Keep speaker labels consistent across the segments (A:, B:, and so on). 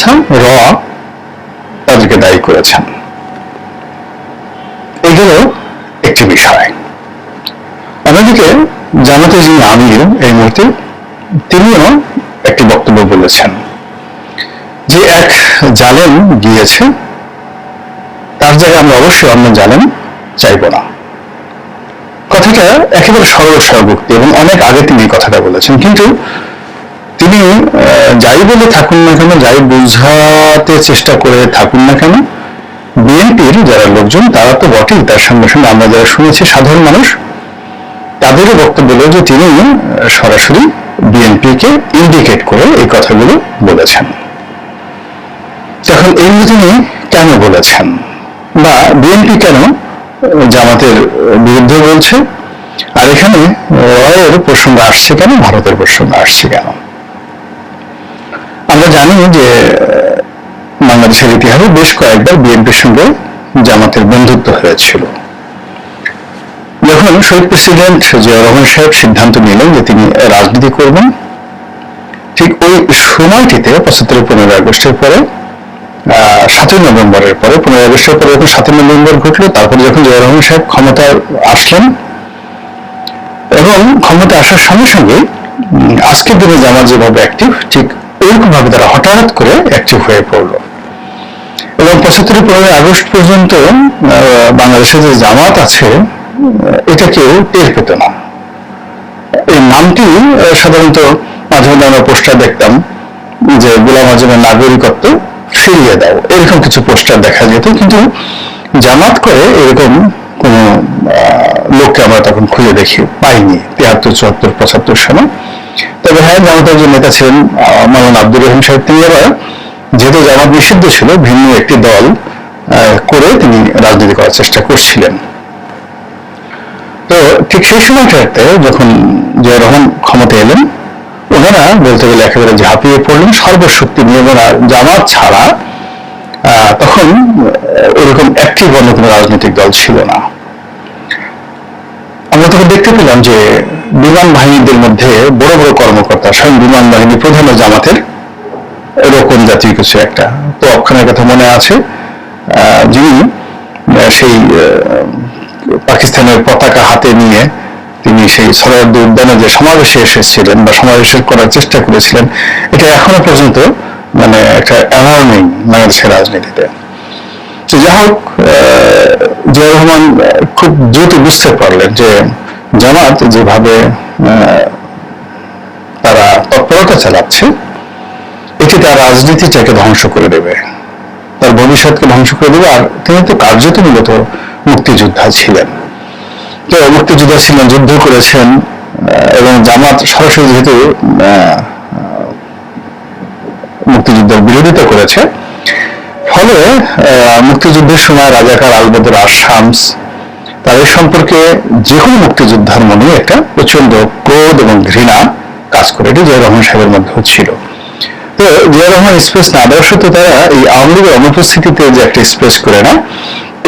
A: সংস্থা র তাদেরকে দায়ী করেছেন। এগুলো একটি বিষয়। অন্যদিকে জামাতের যিনি আমির এই মুহূর্তে, তিনিও একটি বক্তব্য বলেছেন যে এক জালেম গিয়েছে, তার জায়গায় আমরা অবশ্যই অন্য জালেম চাইব না। কথাটা একেবারে সরল এবং অনেক আগে তিনি কথাটা বলেছেন, কিন্তু তিনি যাই বলে থাকুন না কেন, যাই বোঝাতে চেষ্টা করে থাকুন না কেন, বিএনপির যারা লোকজন, তারা তো বটেই তার সঙ্গে সঙ্গে আমরা যারা শুনেছি, সাধারণ মানুষ, তাদেরও বক্তব্য যে তিনি সরাসরি বিএনপিকে ইন্ডিকেট করে এই কথাগুলো বলেছেন। তখন এই তিনি কেন বলেছেন? বা বিএনপি কেন জামাতের বিরুদ্ধে বলছে? আর এখানে রয়ের প্রসঙ্গ আসছে কেন, ভারতের প্রসঙ্গ আসছে কেন? জানি যে বাংলাদেশের ইতিহাসে বেশ কয়েকবার বিএনপির সঙ্গে জামাতের বন্ধুত্ব হয়েছিল। যখন শহীদ প্রেসিডেন্ট জিয়াউর রহমান সাহেব সিদ্ধান্ত নিলেন যে তিনি রাজনীতি করবেন, ঠিক ওই সময়টিতে পঁচাত্তর পনেরোই আগস্টের পরে সাতই নভেম্বরের পরে, পনেরোই আগস্টের পরে যখন সাতই নভেম্বর ঘটলো, তারপরে যখন জিয়াউর রহমান সাহেব ক্ষমতায় আসলেন, এবং ক্ষমতা আসার সঙ্গে সঙ্গে আজকের দিনে জামাত যেভাবে অ্যাক্টিভ ঠিক ওইরকম ভাবে তারা হঠাৎ করে অ্যাক্টিভ হয়ে পড়ল। এবং পঁচাত্তর পনেরোই আগস্ট পর্যন্ত বাংলাদেশে যে জামাত আছে, এটা কেউ টের পেত না। এই নামটি সাধারণত মাঝে মধ্যে আমরা পোস্টার দেখতাম, যে গোলাম আজমের নাগরিকত্ব ফিরিয়ে দাও। এরকম কিছু পোস্টার দেখা যেত, কিন্তু জামাত করে এরকম কোন লোককে আমরা তখন খুঁজে দেখি পাইনি। তিয়াত্তর চুয়াত্তর, পঁচাত্তর তবে হ্যাঁ জামাতের যে নেতা ছিলেন আহ, মাওলানা আব্দুর রহিম সাহেব তিনি আবার যেহেতু জামাত নিষিদ্ধ ছিল ভিন্ন একটি দল করে তিনি রাজনীতি করার চেষ্টা করছিলেন। তো ঠিক সেই সময়টাতে যখন জিয়া রহমান ক্ষমতা এলেন ওনারা বলতে গেলে একেবারে ঝাঁপিয়ে পড়লেন সর্বশক্তি নিয়ে ওনারা জামাত ছাড়া তখন ওরকম অ্যাক্টিভ অন্য কোনো রাজনৈতিক দল ছিল না। আমরা তখন দেখতে পেলাম যে বিমান বাহিনীদের মধ্যে বড় বড় কর্মকর্তা স্বয়ং বিমান বাহিনী প্রধান জামাতের এরকম জাতীয় কিছু একটা। তো অক্ষণের কথা মনে আছে যিনি সেই পাকিস্তানের পতাকা হাতে নিয়ে তিনি সেই সরোয়ার্দী উদ্যানে যে সমাবেশে এসেছিলেন বা সমাবেশের করার চেষ্টা করেছিলেন, এটা এখনও পর্যন্ত মানে একটা অ্যালার্মিং বাংলাদেশের রাজনীতিতে। তো যাই হোক জিয়াউর রহমান খুব দ্রুত বুঝতে পারলেন যে জামাত যেভাবে তৎপরতা চালাচ্ছে এটি তার রাজনীতিটাকে ধ্বংস করে দেবে, তার ভবিষ্যৎকে ধ্বংস করে দেবে, আর তিনি তো কার্যত মূলত মুক্তিযোদ্ধা ছিলেন। তো মুক্তিযোদ্ধা ছিলেন, যুদ্ধ করেছেন এবং জামাত সরাসরি যেহেতু মুক্তিযুদ্ধের বিরোধিতা করেছে, ফলে মুক্তিযুদ্ধের সময় রাজাকার আলবদর আর শামস তাদের সম্পর্কে যে কোনো মুক্তিযোদ্ধার মনে একটা প্রচণ্ড ক্রোধ এবং ঘৃণা কাজ করে এটি জিয়া রহমান সাহেবের মধ্যেও ছিল। তো জিয়া রহমান স্পেস না দেওয়ার সত্ত্বেও তারা এই আওয়ামী লীগের অনুপস্থিতিতে যে একটা স্পেস করে না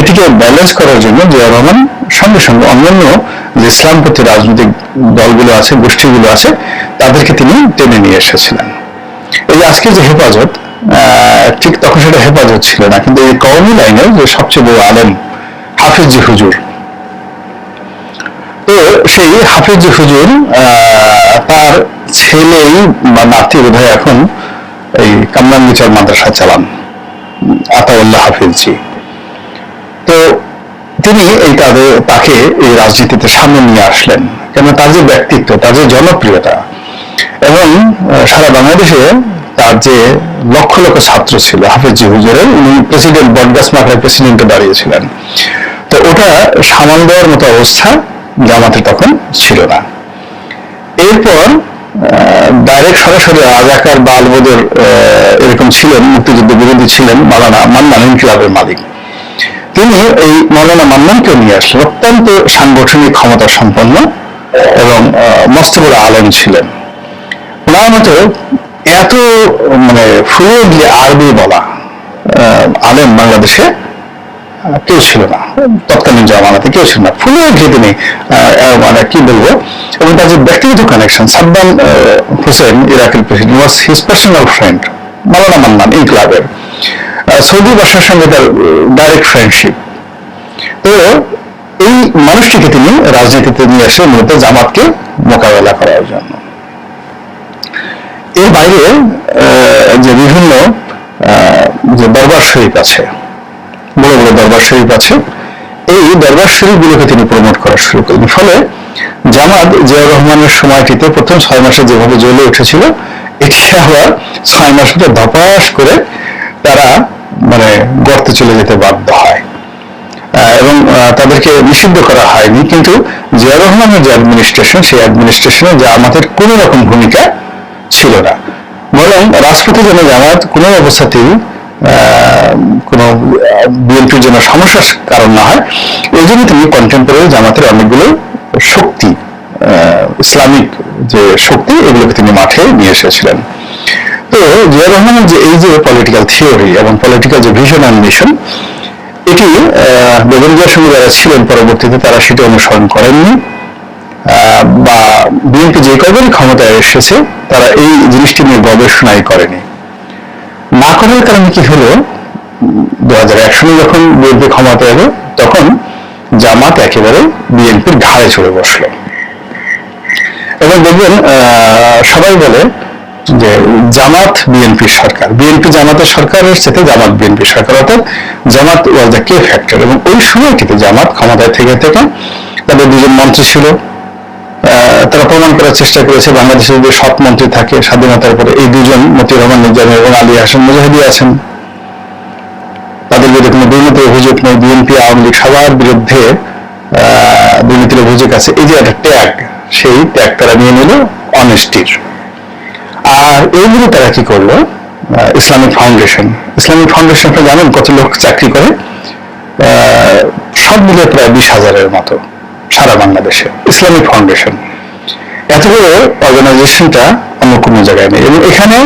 A: এটিকে ব্যালেন্স করার জন্য জিয়া রহমান সঙ্গে সঙ্গে অন্যান্য যে ইসলামপন্থী রাজনৈতিক দলগুলো আছে, গোষ্ঠীগুলো আছে, তাদেরকে তিনি টেনে নিয়ে এসেছিলেন। এই আজকে যে হেফাজত ঠিক তখন সেটা হেফাজত ছিল না, কিন্তু এই কওমি লাইনের যে সবচেয়ে বড় আলেম, হাফিজ হুজুর তো সেই হাফিজ হুজুর তার ছেলেই বা নাতি বোধহয় এখন এই কামরান বিচার মাদ্রাসা চালান, আতাউল্লাহ হাফিজ তো তিনি এই তাদের, তাকে এই রাজনীতিতে সামনে নিয়ে আসলেন কেন তার যে ব্যক্তিত্ব, তার যে জনপ্রিয়তা এবং সারা বাংলাদেশে তার যে লক্ষ লক্ষ ছাত্র ছিল হাফিজ হুজুরের, উনি প্রেসিডেন্ট বটগাছ মাথায় প্রেসিডেন্টে দাঁড়িয়েছিলেন। তো ওটা সামাল দেওয়ার মতো অবস্থা জামাতে তখন ছিল না। এরপর ডাইরেক্ট সরাসরি রাজাকার বা আলবদের এরকম ছিলেন, মুক্তিযুদ্ধ বিরোধী ছিলেন মালানা মান্নান ইনকিলাবের মালিক। তিনি এই মৌলানা মান্নানকে নিয়ে আসলেন, অত্যন্ত সাংগঠনিক ক্ষমতা সম্পন্ন এবং মস্ত বড় আলেম ছিলেন। ওনার মতো এত মানে ফ্লুয়েন্টলি আরবি বলা আলেম বাংলাদেশে কেউ ছিল না। তৎকালীন জামানাতে কেউ ছিল না। তিনি আহ, আহ, মানে কি বলব? এবং তার যে ব্যক্তিগত কানেকশন সাদ্দাম হোসেন ইরাকের president was his personal friend Maulana Mannan ইনকলাবের আহ, সৌদি বাদশার সঙ্গে তার ডাইরেক্ট ফ্রেন্ডশিপ তো এই মানুষটিকে তিনি রাজনীতিতে নিয়ে আসে মূলত জামাতকে মোকাবেলা করার জন্য। এর বাইরে যে বিভিন্ন যে দরবার শরীফ আছে বড় দরবার শরীফ আছে। এই দরবার শরীফগুলোকে তিনি প্রমোট করা শুরু করলেন। ফলে জামাত জিয়াউর রহমানের সময়টিতে প্রথম ছয় মাসে যেভাবে জ্বলে উঠেছিল এটি আবার ছয় মাস ধপাস করে তারা মানে গর্তে চলে যেতে বাধ্য হয়। এবং তাদেরকে নিষিদ্ধ করা হয়নি। কিন্তু জিয়া রহমানের যে অ্যাডমিনিস্ট্রেশন সেই অ্যাডমিনিস্ট্রেশনে যে আমাদের কোন রকম ভূমিকা ছিল না। বরং রাজপথে যেন জামাত কোনো অবস্থাতেই কোনো বিএনপির জন্য সমস্যার কারণ না হয়। এই জন্য তিনি কন্টেম্পোরারি জামাতের অনেকগুলো শক্তি ইসলামিক যে শক্তি, এগুলোকে তিনি মাঠে নিয়ে এসেছিলেন। তো জিয়া রহমানের যে এই যে পলিটিক্যাল থিওরি এবং পলিটিক্যাল যে ভিশন অ্যান্ড মিশন এটি বেগম জিয়ার সঙ্গে যারা ছিলেন পরবর্তীতে তারা সেটি অনুসরণ করেননি। বা বিএনপি যে কয়বারই ক্ষমতায় এসেছে, তারা এই জিনিসটি নিয়ে গবেষণাই করেনি। না করার কারণে কি হলো? দু হাজার এক সালে যখন বিএনপি ক্ষমতায় এলো, তখন জামাত একেবারে বিএনপির ঘাড়ে চড়ে বসল। এবং দেখবেন সবাই বলে যে জামাত বিএনপি সরকার। বিএনপি জামাতের সরকারের সাথে জামাত বিএনপি সরকার। অর্থাৎ জামাত ওয়াজ দ্য কে ফ্যাক্টর এবং ওই সময়টিতে জামাত ক্ষমতায় থেকে থেকে তাদের দুজন মন্ত্রী ছিল। তারা প্রমাণ করার চেষ্টা করেছে, বাংলাদেশের যে সৎ মন্ত্রী থাকে, স্বাধীনতার পরে এই দুজন মতিউর রহমান নিজামী এবং আলী হাসান মুজাহিদি আছেন। তাদের বিরুদ্ধে কোনো দুর্নীতির অভিযোগ নেই, বিএনপি, আওয়ামী লীগ সবার বিরুদ্ধে দুর্নীতির অভিযোগ আছে। এই যে একটা ট্যাগ, সেই ট্যাগ তারা নিয়ে নিল অনেস্টির আর এইগুলো তারা কি করল? Islamic foundation. ইসলামিক ফাউন্ডেশন জানেন কত লোক চাকরি করে? সব মিলে প্রায় বিশ হাজারের মতো। সারা বাংলাদেশে ইসলামিক ফাউন্ডেশন এত বড় অর্গানাইজেশনটা অন্য কোনো জায়গায় নেই। এবং এখানে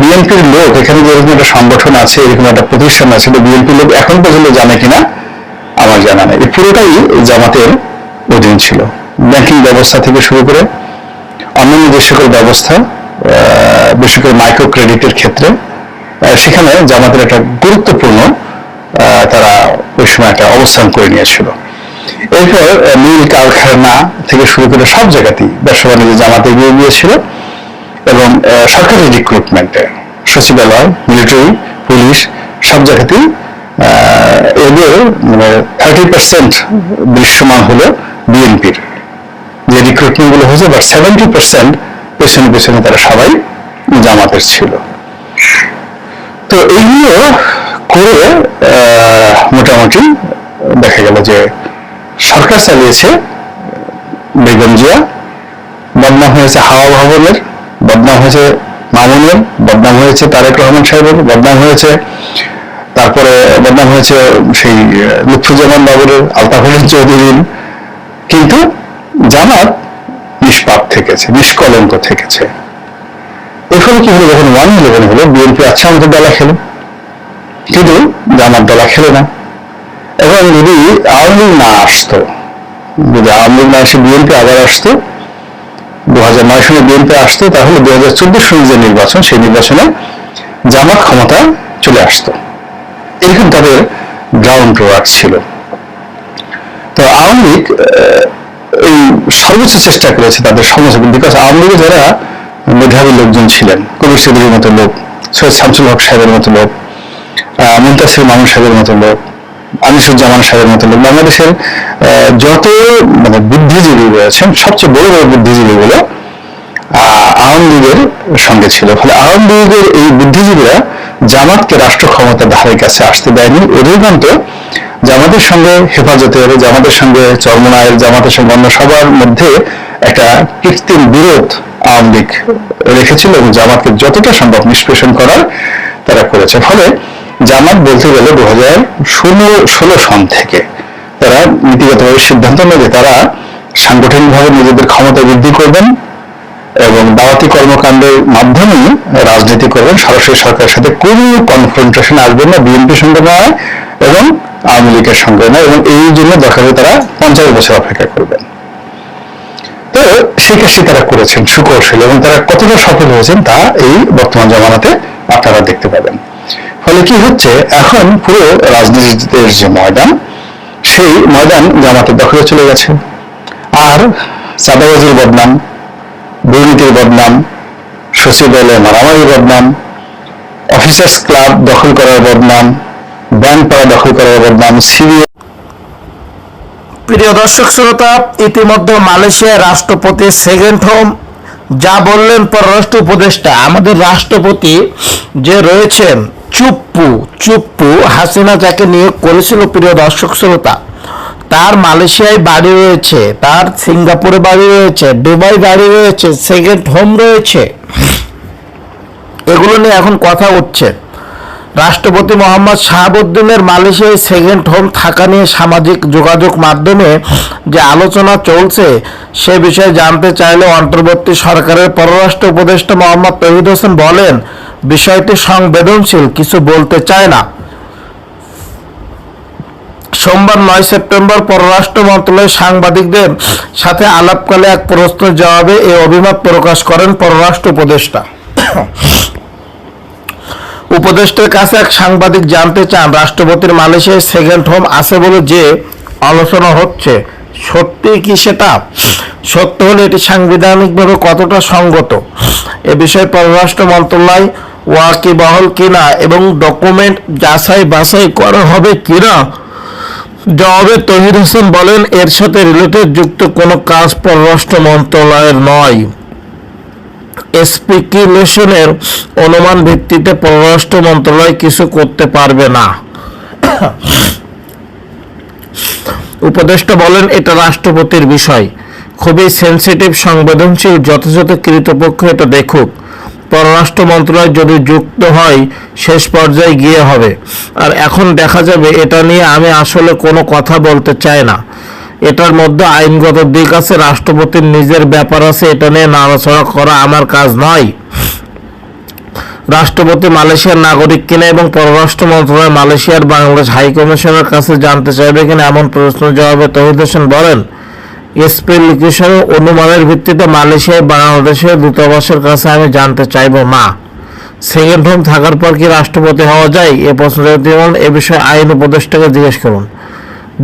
A: বিএনপির লোক, এখানে যে এরকম একটা সংগঠন আছে, এরকম একটা প্রতিষ্ঠান আছে বিএনপির লোক এখন পর্যন্ত জানে কিনা, আমার জানা নেই। পুরোটাই জামাতের অধীন ছিল। ব্যাংকিং ব্যবস্থা থেকে শুরু করে অন্যান্য যে সকল ব্যবস্থা বিশেষ করে মাইক্রো ক্রেডিটের ক্ষেত্রে সেখানে জামাতের একটা গুরুত্বপূর্ণ তারা ওই সময় একটা অবস্থান করে নিয়েছিল। এরপর মিল কারখানা থেকে শুরু করে সব জায়গাতেই ব্যবসা বাণিজ্য জামাতে এগিয়ে গিয়েছিল এবং সরকারি রিক্রুটমেন্টে সচিবালয় মিলিটারি পুলিশ সব জায়গাতেই এদের মানে থার্টি পার্সেন্ট দৃশ্যমান হলো বিএনপির। যে রিক্রুটমেন্টগুলো হয়েছে বাট সেভেন্টি পার্সেন্ট পেছনে পেছনে তারা সবাই জামাতের ছিল। তো এইগুলো করে মোটামুটি দেখা গেল যে সরকার চালিয়েছে, বেগম জিয়া, বদনাম হয়েছে হাওয়া ভবনের বদনাম হয়েছে মামুনের, বদনাম হয়েছে তারেক রহমান সাহেবের, বদনাম হয়েছে, তারপরে বদনাম হয়েছে সেই লুৎফুজ্জামান বাবুরের, আলতাফ হোসেন চৌধুরীর। কিন্তু জামাত নিষ্পাপ থেকেছে, নিষ্কলঙ্ক থেকেছে। এর ফলে কি হলো? যখন ওয়ান ইলেভেন হলো, বিএনপি আচ্ছা আমাদের দলা খেলো। কিন্তু জামাত দলা খেলে না। এবং যদি আওয়ামী লীগ না আসতো, যদি আওয়ামী লীগ না এসে বিএনপি আবার আসতো দু হাজার নয় সালে বিএনপি আসতো, তাহলে দু হাজার চোদ্দ সালে যে নির্বাচন, সেই নির্বাচনে জামাত ক্ষমতা চলে আসতো। এরকম তাদের গ্রাউন্ড ওয়ার্ক ছিল। তো আওয়ামী লীগ এই সর্বোচ্চ চেষ্টা করেছে তাদের সমস্যা বিকজ আওয়ামী লীগে যারা মেধাবী লোকজন ছিলেন কবির সিদ্দিকের মতো লোক, সৈয়দ শামসুল হক সাহেবের মতো লোক মুন্তাসির মামুন সাহেবের মতো লোক আনিসুজ্জামান সাহেবের মতো লোক। বাংলাদেশের যত মানে বুদ্ধিজীবী রয়েছেন সবচেয়ে বড় বড় বুদ্ধিজীবীগুলো আহ, আওয়ামী লীগের সঙ্গে ছিল। ফলে আওয়ামী লীগের এই বুদ্ধিজীবীরা জামাতকে রাষ্ট্র ক্ষমতার ধারের কাছে আসতে দেয়নি। অধিকান্ত জামাতের সঙ্গে হেফাজতের জামাতের সঙ্গে চরমনায়ের জামাতের সঙ্গে অন্য সবার মধ্যে একটা কৃত্রিম বিরোধ আওয়ামী লীগ রেখেছিল এবং জামাতকে যতটা সম্ভব নিষ্পেষণ করার তারা করেছে। ফলে জামাত বলতে গেলে দু হাজার ষোলো ষোলো সন থেকে তারা নীতিগতভাবে সিদ্ধান্ত নেবে তারা সাংগঠনিকভাবে নিজেদের ক্ষমতা বৃদ্ধি করবেন এবং দাওয়াতি কর্মকাণ্ডের মাধ্যমে রাজনীতি করবেন। সরাসরি সরকারের সাথে কোনো কনফ্রন্টেশন আসবেন না বিএনপির সঙ্গে নয় এবং আওয়ামী লীগের সঙ্গে নয় এবং এই জন্য দরকার তারা পঞ্চাশ বছর অপেক্ষা করবেন। তো সেই তারা করেছেন, সুকৌশল এবং তারা কতটা সফল হয়েছেন তা এই বর্তমান জামানাতে আপনারা দেখতে পাবেন। ফলে কি হচ্ছে? এখন পুরো রাজনীতির যে ময়দান, সেই ময়দান জামাতের দখলে চলে গেছে। আর চাঁদাবাজির বদনাম, দুর্নীতির বদনাম, সচিবালয়ে মারামারির বদনাম, অফিসার্স ক্লাব দখল করার বদনাম, ব্যাংক পাড়া দখল করার বদনাম, সিবিআই
B: প্রিয় দর্শক, শ্রোতা, ইতিমধ্যে মালয়েশিয়ার রাষ্ট্রপতি সেকেন্ড হোম যা বললেন পররাষ্ট্র উপদেষ্টা, আমাদের রাষ্ট্রপতি যে রয়েছেন, চুপ্পু চুপ্পু হাসিনা যাকে নিয়োগ করেছিল প্রিয় দর্শক শ্রোতা, তার মালয়েশিয়ায় বাড়ি রয়েছে, তার সিঙ্গাপুরে বাড়ি রয়েছে, দুবাই বাড়ি রয়েছে সেকেন্ড হোম রয়েছে। এগুলো নিয়ে এখন কথা উঠছে রাষ্ট্রপতি মোহাম্মদ শাহাবুদ্দিনের মালয়েশিয়ায় সেকেন্ড হোম থাকা নিয়ে সামাজিক যোগাযোগ মাধ্যমে যে আলোচনা চলছে, সে বিষয়ে জানতে চাইলে অন্তর্বর্তী সরকারের পররাষ্ট্র উপদেষ্টা মোহাম্মদ তহিদ হোসেন বলেন, বিষয়টি সংবেদনশীল, কিছু বলতে চায় না। সোমবার নয় সেপ্টেম্বর পররাষ্ট্র মন্ত্রণালয় সাংবাদিকদের সাথে আলাপকালে এক প্রশ্নের জবাবে এই অভিমত প্রকাশ করেন পররাষ্ট্র উপদেষ্টা। উপদেষ্টার কাছে এক সাংবাদিক জানতে চান, রাষ্ট্রপতির মালয়েশিয়ায় সেকেন্ড হোম আছে বলে যে আলোচনা হচ্ছে। সত্যি কি সেটা? সত্য হলে এটি সাংবিধানিকভাবে কতটা সঙ্গত? এ বিষয়ে পররাষ্ট্র মন্ত্রণালয় ওয়াকিবহল কিনা এবং ডকুমেন্ট যাচাই বাছাই করা হবে কিনা? জবাবে তহির হোসেন বলেন, এর সাথে রিলেটেড যুক্ত কোনো কাজ পররাষ্ট্র মন্ত্রণালয়ের নয়। স্পেকুলেশনের অনুমান ভিত্তিতে পররাষ্ট্র মন্ত্রণালয় কিছু করতে পারবে না। উপদেষ্টা বলেন, এটা রাষ্ট্রপতির বিষয়। খুবই সেনসিটিভ, সংবেদনশীল যথাযথ কৃতপক্ষ এটা দেখুক। পররাষ্ট্র মন্ত্রণালয় যদি যুক্ত হয়, শেষ পর্যায়ে গিয়ে হবে। আর এখন দেখা যাবে, এটা নিয়ে আমি আসলে কোনো কথা বলতে চাই না। এটার মধ্যে আইনগত দিক আছে, রাষ্ট্রপতির নিজের ব্যাপার আছে, এটা নিয়ে নাড়াচড়া করা আমার কাজ নয়। রাষ্ট্রপতি মালয়েশিয়ার নাগরিক কিনা এবং পররাষ্ট্র মন্ত্রণালয় মালয়েশিয়ার বাংলাদেশ হাই কমিশনের কাছে জানতে চাইবে কিনা এমন প্রশ্নের জবাবে তহিদ হোসেন বলেন স্পেলিকেশন অনুমানের ভিত্তিতে মালয়েশিয়ায় বাংলাদেশের দূতাবাসের কাছে আমি জানতে চাইব না। সেকেন্ড হোম থাকার পর কি রাষ্ট্রপতি হওয়া যায়? এ প্রশ্ন এ বিষয়ে আইন উপদেষ্টাকে জিজ্ঞেস করুন।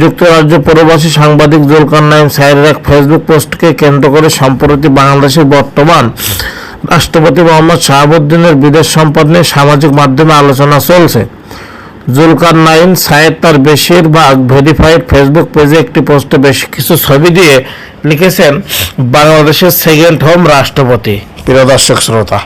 B: যুক্তরাজ্য প্রবাসী সাংবাদিক জুলকার নাইম সাইরের এক ফেসবুক পোস্টকে কেন্দ্র করে সম্প্রতি বাংলাদেশের বর্তমান রাষ্ট্রপতি মোহাম্মদ শাহাবুদ্দিনের বিদেশ সম্পদ নিয়ে সামাজিক মাধ্যমে আলোচনা চলছে। জুলকার নাইন সায়েদ তার বেশিরভাগ ভেরিফাইড ফেসবুক পেজে একটি পোস্টে বেশ কিছু ছবি দিয়ে লিখেছেন, বাংলাদেশের সেকেন্ড হোম রাষ্ট্রপতি। প্রিয় দর্শক, শ্রোতা